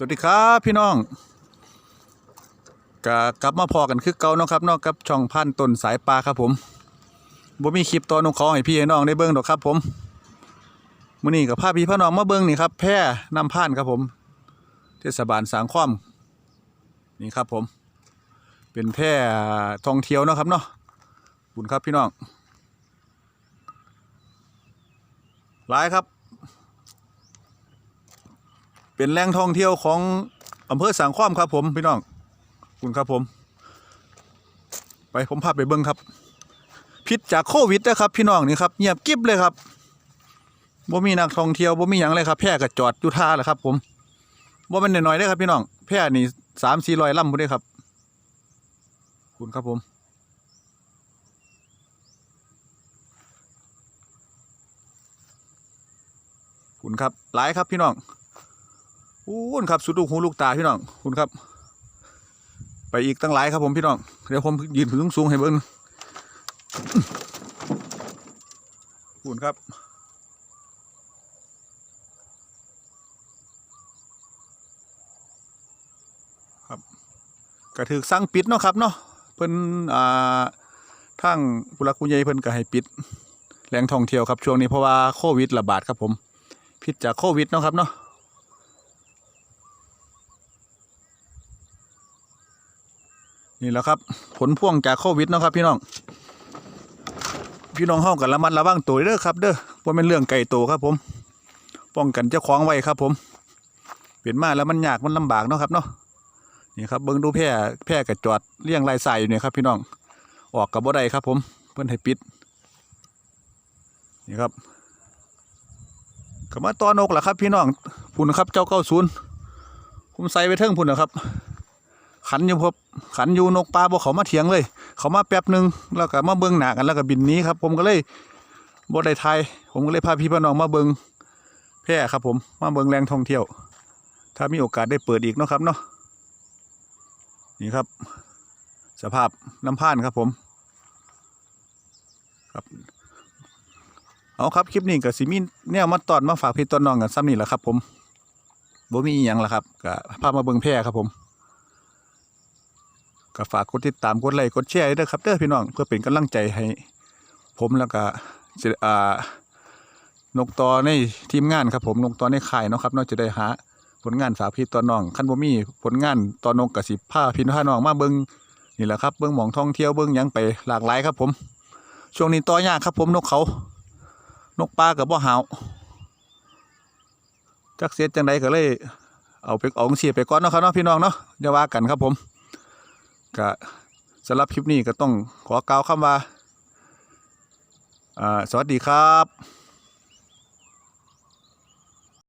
สวัสดีครับพี่น้องก็กลับมาพอกันคือเก่าเนาะครับนอกกับช่องพันต้นสายปลาครับผมบ่มีคลิปตัวนกเขาให้พี่ให้น้องได้เบิ่งดอกครับผมมื้อนี้กับพาพี่พาน้องมาเบิ่งนี่ครับแพร่นำผ่านครับผม เทศบาลสางข้อมนี่ครับผม เป็นแพร่ท่องเที่ยวเนาะครับเนาะขอบคุณครับพี่น้องหลายครับ เป็นแหล่งท่องเที่ยวของอำเภอสังขวามครับผมพี่น้องคุณครับผม ไปผมพาไปเบิ้งครับ พิษจากโควิดนะครับ พี่น้องนี่ครับเงียบกิ๊บเลยครับบ่มีนักท่องเที่ยวบ่มีหยังเลยครับแพร่ก็จอดอยู่ท่าแหละครับ ผมบ่เป็นน้อยๆเด้ครับ พี่น้องแพร่นี่สามสี่ร้อยลำพุ่นเด้ครับ คุณครับผมคุณครับหลายครับพี่น้อง อู้นครับสุดลูกหูลูกตาพี่น้องคุณครับ ไปอีกตั้งหลายครับผมพี่น้องเดี๋ยวผมยืนสูงสูงให้เบิ้งคุณครับครับกระถือสั่งปิดเนาะครับเนาะเพิ่นอ่าทางผู้หลักผู้ใหญ่เพิ่นก็ให้ปิดแหล่งท่องเที่ยวครับช่วงนี้เพราะว่าโควิดระบาดครับผม พิษจากโควิดเนาะครับเนาะ นี่แหละครับ ผลพ่วงจากโควิดนะครับ พี่น้อง พี่น้องเฮากันระมัดระวังตัวเด้อครับ เด้อว่าเป็นเรื่องไก่โตวครับผม ป้องกันเจ้าของไว้ครับ ผม เปลี่ยนมาแล้วมันยากมันลำบากเนาะครับเนาะ นี่ครับเบิ่งดูแพร่แพร่กระจอดเลี้ยงลายใสายอยู่เนี่ยครับ พี่น้อง ออกกับบ่ได้ครับ ผม เพิ่อนให้ปิด นี่ครับก็มาตอนกล่ะครับ พี่น้องพุ่นครับเจ้าเก้าศูนย์ผมใส่ไปเทิงพุ่นนะครับ ขันอยู่พบขันอยู่นกปลาบ่เขามาเถียงเลย เขามาแป๊บหนึ่งแล้วก็มาเบิ่งหนากันแล้วก็บินนี้ครับ ผมก็เลยบ่ได้ทย ผมก็เลยพาพี่พี่น้องมาเบิ่งแพร่ครับ ผมมาเบิ่งแหล่งท่องเที่ยว ถ้ามีโอกาสได้เปิดอีกเนาะครับเนาะนี่ครับ สภาพน้ำผ่านครับผมครับเอาครับคลิปนี้ก็สิมีแนวมาตอนมาฝากพี่ต้นน้องกันซ้ำนี่แหละครับ ผมบ่มีอีหยังละครับก็พามาเบิ่งแพร่ครับผม ก็ฝากกดติดตามกดไลค์กดแชร์ด้วยครับเด้อพี่น้องเพื่อเป็นกำลังใจให้ ผมแล้วก็จะอ่านกตอในทีมงานครับผมนกตอในค่ายเนาะครับนอกจะได้หาผลงานฝากพี่ตอนน้องคันบ่มีผลงานตอนนกกสิพาพี่น้องน้องมาเบิ่งนี่แหละครับเบิ่งหมองท่องเที่ยวเบิ่งยังไปหลากหลายครับผม ช่วงนี้ต่อยากครับผมนกเขา นกปลากับบ่หาวจักเสียจังใดก็เลย เอาไปเอาเสียไปก่อนเนาะครับเนาะพี่น้องเนาะอย่าว่ากันครับผม ก็สำหรับคลิปนี้ก็ต้องขอกล่าวคำว่าอ่าสวัสดีครับ